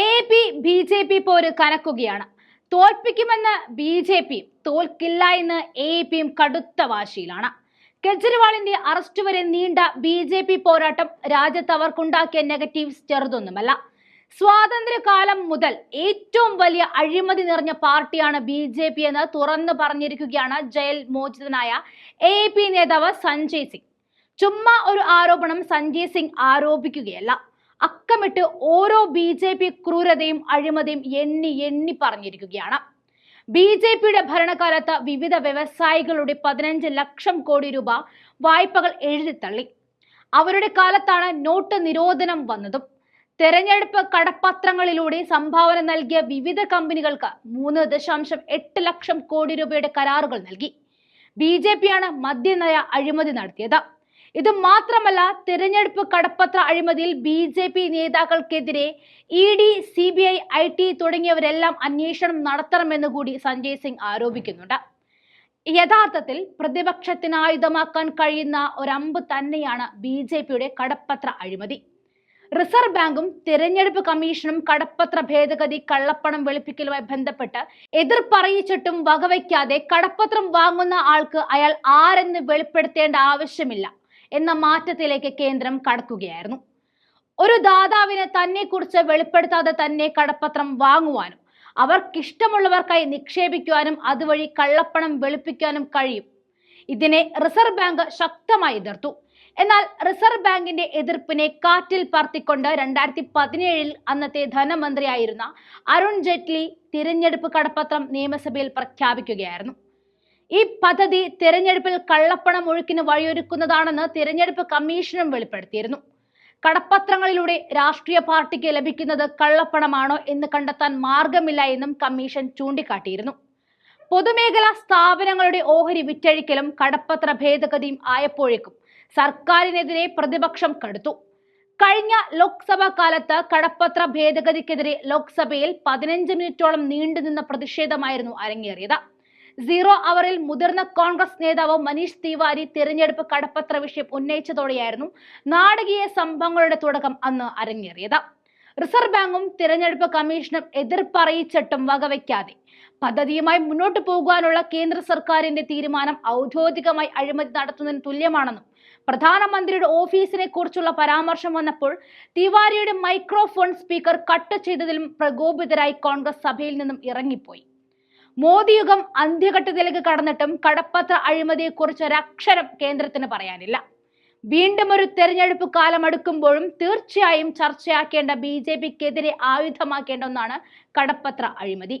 A P B J P പോര് കനക്കുകയാണ് തോൽപ്പിക്കുമെന്ന് ബി ജെ പി തോൽക്കില്ല എന്ന് എ പിയും കടുത്ത വാശിയിലാണ്. കെജ്രിവാളിന്റെ അറസ്റ്റ് വരെ നീണ്ട ബി ജെ പി പോരാട്ടം രാജ്യത്ത് അവർക്കുണ്ടാക്കിയ നെഗറ്റീവ്സ് ചെറുതൊന്നുമല്ല. സ്വാതന്ത്ര്യകാലം മുതൽ ഏറ്റവും വലിയ അഴിമതി നിറഞ്ഞ പാർട്ടിയാണ് ബി ജെ പി എന്ന് തുറന്നു പറഞ്ഞിരിക്കുകയാണ് ജയിൽ മോചിതനായ എ പി നേതാവ് സഞ്ജയ് സിംഗ്. ചുമ്മാ ഒരു ആരോപണം സഞ്ജയ് സിംഗ് ആരോപിക്കുകയല്ല. അക്കമിട്ട് ഓരോ ബി ജെ പി ക്രൂരതയും അഴിമതിയും എണ്ണി എണ്ണി പറഞ്ഞിരിക്കുകയാണ്. ബി ജെ പിയുടെ ഭരണകാലത്ത് വിവിധ വ്യവസായികളുടെ പതിനഞ്ച് ലക്ഷം കോടി രൂപ വായ്പകൾ എഴുതിത്തള്ളി അവരുടെ കാലത്താണ് നോട്ട് നിരോധനം വന്നതും. തെരഞ്ഞെടുപ്പ് കടപ്പത്രങ്ങളിലൂടെ സംഭാവന നൽകിയ വിവിധ കമ്പനികൾക്ക് മൂന്ന് ദശാംശം എട്ട് ലക്ഷം കോടി രൂപയുടെ കരാറുകൾ നൽകി. ബി ജെ പിയാണ് മദ്യനയ അഴിമതി നടത്തിയത്. ഇത് മാത്രമല്ല തിരഞ്ഞെടുപ്പ് കടപ്പത്ര അഴിമതിയിൽ B J P നേതാക്കൾക്കെതിരെ E D C B I I T തുടങ്ങിയവരെല്ലാം അന്വേഷണം നടത്തണമെന്ന് കൂടി സഞ്ജയ് സിംഗ് ആരോപിക്കുന്നുണ്ട്. യഥാർത്ഥത്തിൽ പ്രതിപക്ഷത്തിന് ആയുധമാക്കാൻ കഴിയുന്ന ഒരമ്പ് തന്നെയാണ് ബി ജെ പിയുടെ കടപ്പത്ര അഴിമതി. റിസർവ് ബാങ്കും തിരഞ്ഞെടുപ്പ് കമ്മീഷനും കടപ്പത്ര ഭേദഗതി കള്ളപ്പണം വെളുപ്പിക്കലുമായി ബന്ധപ്പെട്ട് എതിർപ്പറിയിച്ചിട്ടും വകവയ്ക്കാതെ കടപ്പത്രം വാങ്ങുന്ന ആൾക്ക് അയാൾ ആരെന്ന് വെളിപ്പെടുത്തേണ്ട ആവശ്യമില്ല. എന്ന മാറ്റത്തിലേക്ക് കേന്ദ്രം കടക്കുകയായിരുന്നു. ഒരു ദാതാവിന് തന്നെക്കുറിച്ച് വെളിപ്പെടുത്താതെ തന്നെ കടപ്പത്രം വാങ്ങുവാനും അവർക്കിഷ്ടമുള്ളവർക്കായി നിക്ഷേപിക്കുവാനും അതുവഴി കള്ളപ്പണം വെളുപ്പിക്കാനും കഴിയും. ഇതിനെ റിസർവ് ബാങ്ക് ശക്തമായി എതിർത്തു. എന്നാൽ റിസർവ് ബാങ്കിന്റെ എതിർപ്പിനെ കാറ്റിൽ പറത്തിക്കൊണ്ട് രണ്ടായിരത്തി പതിനേഴിൽ അന്നത്തെ ധനമന്ത്രിയായിരുന്ന അരുൺ ജെയ്റ്റ്ലി തിരഞ്ഞെടുപ്പ് കടപ്പത്രം നിയമസഭയിൽ പ്രഖ്യാപിക്കുകയായിരുന്നു. ഈ പദ്ധതി തിരഞ്ഞെടുപ്പിൽ കള്ളപ്പണം ഒഴുക്കിന് വഴിയൊരുക്കുന്നതാണെന്ന് തിരഞ്ഞെടുപ്പ് കമ്മീഷനും വെളിപ്പെടുത്തിയിരുന്നു. കടപ്പത്രങ്ങളിലൂടെ രാഷ്ട്രീയ പാർട്ടിക്ക് ലഭിക്കുന്നത് കള്ളപ്പണമാണോ എന്ന് കണ്ടെത്താൻ മാർഗമില്ല എന്നും കമ്മീഷൻ ചൂണ്ടിക്കാട്ടിയിരുന്നു. പൊതുമേഖലാ സ്ഥാപനങ്ങളുടെ ഓഹരി വിറ്റഴിക്കലും കടപ്പത്ര ഭേദഗതിയും ആയപ്പോഴേക്കും സർക്കാരിനെതിരെ പ്രതിപക്ഷം കടുത്തു. കഴിഞ്ഞ ലോക്സഭാ കാലത്ത് കടപ്പത്ര ഭേദഗതിക്കെതിരെ ലോക്സഭയിൽ പതിനഞ്ച് മിനിറ്റോളം നീണ്ടുനിന്ന പ്രതിഷേധമായിരുന്നു അരങ്ങേറിയത്. സീറോ അവറിൽ മുതിർന്ന കോൺഗ്രസ് നേതാവ് മനീഷ് തിവാരി തിരഞ്ഞെടുപ്പ് കടപ്പത്ര വിഷയം ഉന്നയിച്ചതോടെയായിരുന്നു നാടകീയ സംഭവങ്ങളുടെ തുടക്കം അന്ന് അരങ്ങേറിയത്. റിസർവ് ബാങ്കും തിരഞ്ഞെടുപ്പ് കമ്മീഷനും എതിർപ്പറിയിച്ചിട്ടും വകവയ്ക്കാതെ പദ്ധതിയുമായി മുന്നോട്ട് പോകുവാനുള്ള കേന്ദ്ര സർക്കാരിന്റെ തീരുമാനം ഔദ്യോഗികമായി അഴിമതി നടത്തുന്നതിന് തുല്യമാണെന്നും പ്രധാനമന്ത്രിയുടെ ഓഫീസിനെ കുറിച്ചുള്ള പരാമർശം വന്നപ്പോൾ തിവാരിയുടെ മൈക്രോഫോൺ സ്പീക്കർ കട്ട് ചെയ്തതിലും പ്രകോപിതരായി കോൺഗ്രസ് സഭയിൽ നിന്നും ഇറങ്ങിപ്പോയി. മോദിയുഗം അന്ത്യഘട്ടത്തിലേക്ക് കടന്നിട്ടും കടപ്പത്ര അഴിമതിയെക്കുറിച്ച് ഒരക്ഷരം കേന്ദ്രത്തിന് പറയാനില്ല. വീണ്ടും ഒരു തെരഞ്ഞെടുപ്പ് കാലം അടുക്കുമ്പോഴും തീർച്ചയായും ചർച്ചയാക്കേണ്ട ബി ജെ പിക്കെതിരെ ആയുധമാക്കേണ്ട ഒന്നാണ് കടപ്പത്ര അഴിമതി.